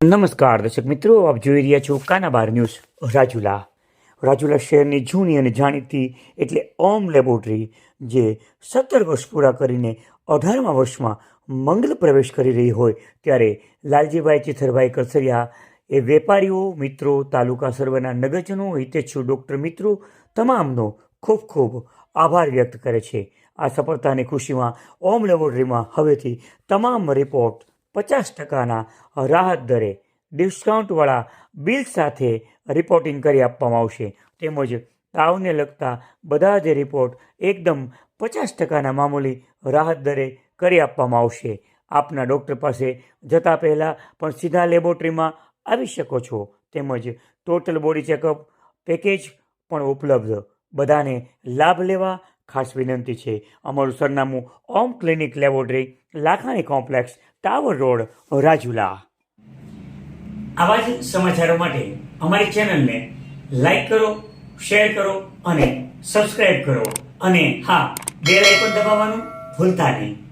નમસ્કાર, દર્શક મિત્રો, આપ જોઈ રહ્યા છો કાના બાર ન્યૂઝ, રાજુલા. રાજુલા શહેરની જૂની અને જાણીતી એટલે ઓમ લેબોરેટરી, જે સત્તર વર્ષ પૂરા કરીને અઢારમા વર્ષમાં મંગલ પ્રવેશ કરી રહી હોય ત્યારે લાલજીભાઈ ચિથરભાઈ કરસરિયા એ વેપારીઓ, મિત્રો, તાલુકા સર્વેના નગરજનો, હિતેચ્છુ ડૉક્ટર મિત્રો તમામનો ખૂબ ખૂબ આભાર વ્યક્ત કરે છે. આ સફળતાની ખુશીમાં ઓમ લેબોરેટરીમાં હવેથી તમામ રિપોર્ટ પચાસ ટકાના રાહત દરે ડિસ્કાઉન્ટવાળા બિલ સાથે રિપોર્ટિંગ કરી આપવામાં આવશે. તેમજ તાવને લગતા બધા જ રિપોર્ટ એકદમ પચાસ ટકાના મામૂલી રાહત દરે કરી આપવામાં આવશે. આપના ડૉક્ટર પાસે જતાં પહેલાં પણ સીધા લેબોરેટરીમાં આવી શકો છો. તેમજ ટોટલ બોડી ચેકઅપ પેકેજ પણ ઉપલબ્ધ. બધાને લાભ લેવા ખાસ વિનંતી છે. અમારું સરનામું Om clinic laboratory, Lakhani complex, tower road, Rajula. આવા જ સમાચારો માટે અમારી ચેનલને લાઈક કરો, શેર કરો અને સબસ્ક્રાઇબ કરો. અને હા, બેલ પણ દબાવવાનું ભૂલતા નહીં.